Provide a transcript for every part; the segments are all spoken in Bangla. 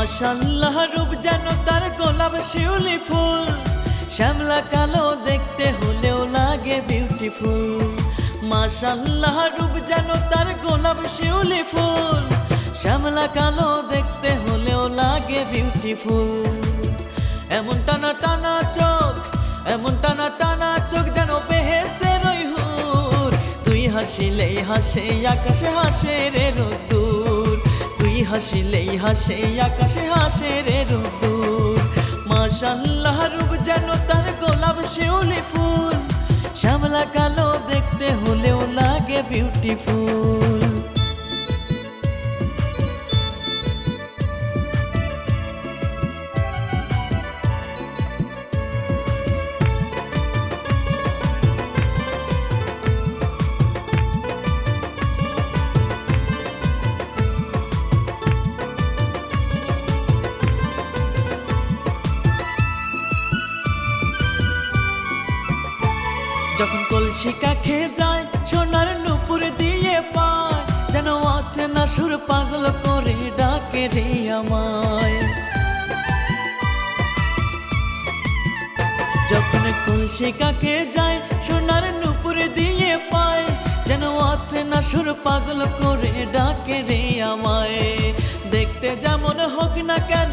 মাশাল্লাহ, রূপ যেন তার গোলাপ শিউলি ফুল। শ্যামলা কালো দেখতে হলেও লাগে বিউটিফুল মাশাল্লাহ, রূপ যেন তার গোলাপ শিউলি ফুল। শ্যামলা কালো দেখতে হলেও লাগে বিউটিফুল এমন টানা টানা চোখ, এমন টানা টানা চোখ যেন বেহেস্তের ওই হুর তুই হাসিলেই হাসে, আকাশে হাসে রে রোদ্দুর। হাসিলেই হাসে আকাশে হাসে রে রুদ্দুর মাশাল্লাহ রূপ যেন তার গোলাপ শিউলি ফুল। যখন কলসি কাখে যায়, সোনার নুপুর দিয়ে পায়। যেন আছে না সুর পাগল করে ডাকে রে আমায়। যখন কলসি কাকে যায়, সোনার নুপুর দিয়ে পায়। যেন আছে না সুর পাগল করে ডাকে রে আমায়। দেখতে যেমন হোক না কেন,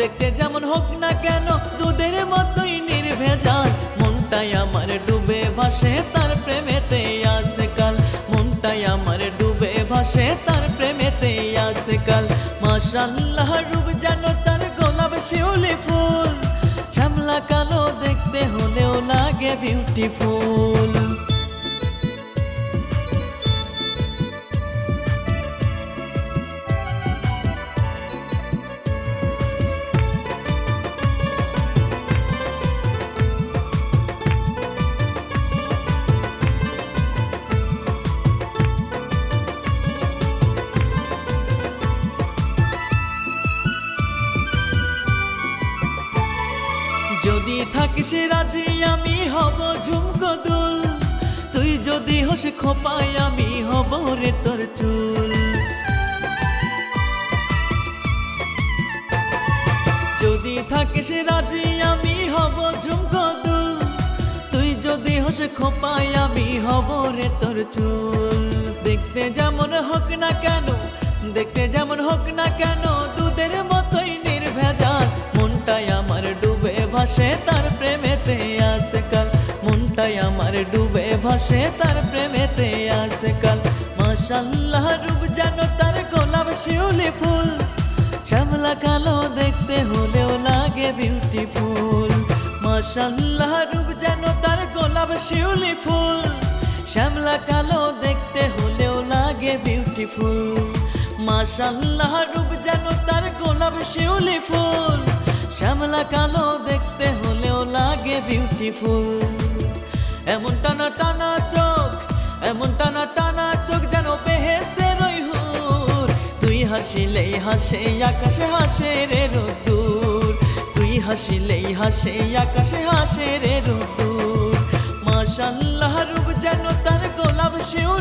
দেখতে যেমন হোক না কেন, দুধের মতোই নির্ভেজাল। মনটাই আমার ডুবে ভাসে, তার প্রেমেতে আসে কাল। মনটাই আমার ডুবে ভাসে, তার প্রেমেতে আসে কাল। মাশাল্লাহ রূপ যেন তার গোলাপ শিউলি ফুল। শ্যামলা কালো দেখতে হলেও লাগে বিউটিফুল থাকিস রাজি আমি হব ঝুমকো দুল তুই যদি হোস খোপায়, আমি হব রে তোর চুল। যদি থাকিস রাজি আমি হব ঝুমকো দুল তুই যদি হোস খোপায়, আমি হব রে তোর চুল। দেখতে যেমন হোক না কেন, দেখতে যেমন হোক না কেন, দুধের মতোই ভাসে তার প্রেমেতে কাল মনটাই আমার ডুবে, ভাসে তার প্রেমেতে কাল মাশাল্লাহ, রূপ যেন তার গোলাপ শিউলি ফুল। শ্যামলা কালো দেখতে হলেও লাগে বিউটিফুল মাশাল্লাহ, রূপ যেন তার গোলাপ শিউলি ফুল। শ্যামলা কালো দেখতে হলেও লাগে বিউটিফুল মাশাল্লাহ, রূপ যেন তার গোলাপ শিউলি ফুল। শ্যামলা কালো লাগে বিউটিফুল এমন টানা টানা চোখ, এমন টানা টানা চোখ যেন বেহেস্তের রইহুর তুই হাসিলেই হাসে, আকাশে হাসে রে রোদ্দুর। তুই হাসিলেই হাসে, আকাশে হাসে রে রোদ্দুর। মাশাল্লাহ রূপ যেন তার গোলাপ শিউলি